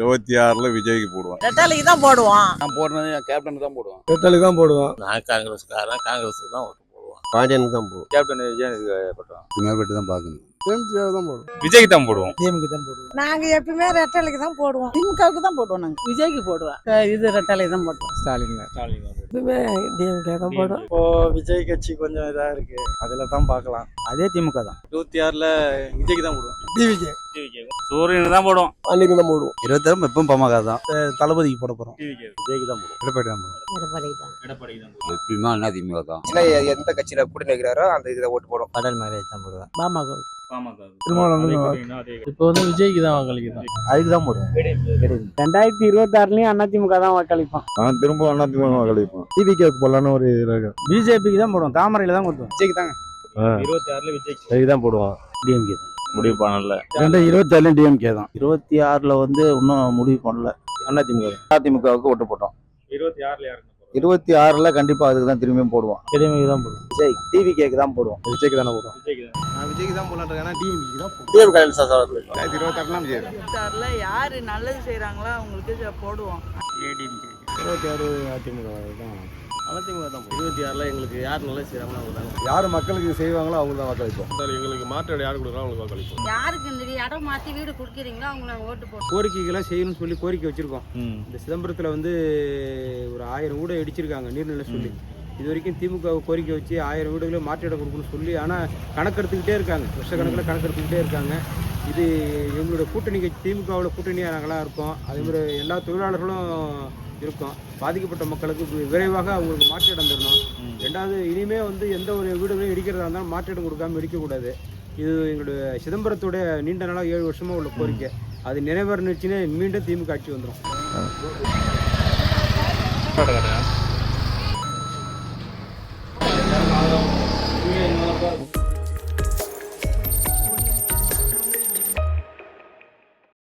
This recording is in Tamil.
இருபத்தி ஆறுல விஜய்க்கு போடுவான். ரெட்டாலைக்கு தான் போடுவோம் நான் போடுறது கேப்டனுக்கு தான் போடுவேன். ரெட்டலுக்கு தான் போடுவோம் நான் காங்கிரஸ்காரன் காங்கிரஸுக்கு தான் ஓட்டு போடுவான். பாண்டியனுக்கு தான் போடுவோம் கேப்டன் விஜயனுக்கு போட்டோம் மேற்பட்டு தான் பார்க்கணும். போடுவோம் விஜய்க்கு தான் போடுவோம். டிஎம்கே தான் போடுவோம். நாங்க எப்பயுமே ரெட்டாலைக்கு தான் போடுவோம். திமுகவுக்கு தான் போடுவோம் நாங்க. விஜய்க்கு போடுவேன். இது ரெட்டாலைக்கு தான் போடுவோம். ஸ்டாலின் எப்பயுமே டிஎம்கே தான் போடுவோம். இப்போ விஜய் கட்சி கொஞ்சம் இதா இருக்கு. அதுல தான் பார்க்கலாம். அதே திமுக தான். இருபத்தி ஆறுல விஜய்க்கு தான் போடுவோம். டிவிஜே சூரியனுக்கு தான் போடுவோம். பாண்டியனுக்கு தான் போடுவோம் இருபத்தாறு எப்பவும் பமாகா தான். தளபதிக்கு போட போறோம். விஜய்க்கு தான் போடுவோம். எடப்பாடி தான் போடுவோம். எடப்பாடி தான் எடப்பாடி தான் எப்பயுமே அண்ணா திமுக தான். எந்த கட்சியில வைக்கிறாரோ அந்த இதுல ஓட்டு போடும் கடல் மேரேஜ் தான் போடுவேன். பாமக. இப்போ வந்து விஜய்க்கு தான் வாக்களிக்கிறோம் அதுக்கு தான் போடுவேன் ரெண்டாயிரத்தி இருபத்தி ஆறுலயும் அதிமுக தான் வாக்களிப்பான். நான் திரும்ப அண்ணா திமுக கழிப்போம் டிவிகே போடலான்னு ஒரு பிஜேபிக்கு தான் போடுவோம் தாமரையில தான் கொடுத்தோம் விஜய்க்கு தாங்க இருபத்தி ஆறுல விஜய்க்கு அதுக்கு தான் போடுவான். டிஎம்கே முடிவு பண்ணல. ரெண்டு இருபத்தி ஆறுலயும் டிஎம்கே தான். இருபத்தி ஆறுல வந்து இன்னும் முடிவு பண்ணல. அதிமுக அதிமுகவுக்கு ஓட்டு போட்டோம். இருபத்தி ஆறுல யாருக்கு இருபத்தி ஆறுல கண்டிப்பா அதுக்கு தான் திரும்பியும் போடுவோம். டிஎம்கே தான் போடுவோம். விஜய் டிவி கேக்கு தான் போடுவோம். விஜய்க்கு தானே போடுவோம். விஜய்க்கு தான். நான் விஜய்க்கு தான் போடலான்றேன் ஏன்னா டிஎம்கே தான் போடுவோம். இருபத்தாறுலாம் விஜய் இருபத்தாறுல யாரு நல்லது செய்யறாங்களோ அவங்களுக்கு போடுவோம். இருபத்தி ஆறு அதிமுக தான். அதிமுக தான் இருபத்தி ஆறுல எங்களுக்கு யார் நல்லா செய்யறாங்களோ அவங்க தான். யார் மக்களுக்கு செய்வாங்களோ அவங்க தான் வாக்களிப்போம். எங்களுக்கு மாற்று யார் கொடுக்குறோம் அவங்களுக்கு வாக்களிப்போம். யாருக்கு இந்த இடம் மாத்தி வீடு கொடுக்குறீங்களோ அவங்கள ஓட்டு போட்டு. கோரிக்கைகளை செய்யணும்னு சொல்லி கோரிக்கை வச்சிருக்கோம். இந்த சிதம்பரத்தில் வந்து ஒரு ஆயிரம் வீடு இடிச்சிருக்காங்க நீர்நிலை சொல்லி. இது வரைக்கும் திமுக கோரிக்கை வச்சு ஆயிரம் வீடுகளை மாற்றிடம் கொடுக்கணும்னு சொல்லி ஆனால் கணக்கெடுத்துக்கிட்டே இருக்காங்க. வருஷக்கணக்கில் கணக்கெடுத்துக்கிட்டே இருக்காங்க. இது எங்களோட கூட்டணி திமுகவோட கூட்டணியாக நாங்களாம் இருக்கோம் அதே மாதிரி எல்லா தொழிலாளர்களும் இருக்கோம். பாதிக்கப்பட்ட மக்களுக்கு விரைவாக அவங்களுக்கு மாற்றிடம் தரணும். ரெண்டாவது இனிமே வந்து எந்த ஒரு வீடுகளையும் இடிக்கிறதா இருந்தாலும் மாற்றிடம் கொடுக்காம இடிக்கக்கூடாது. இது எங்களுடைய சிதம்பரத்துடைய நீண்ட நாளாக ஏழு வருஷமாக உள்ள கோரிக்கை. அது நிறைவேறினுச்சுன்னு மீண்டும் திமுக ஆட்சி வந்துடும்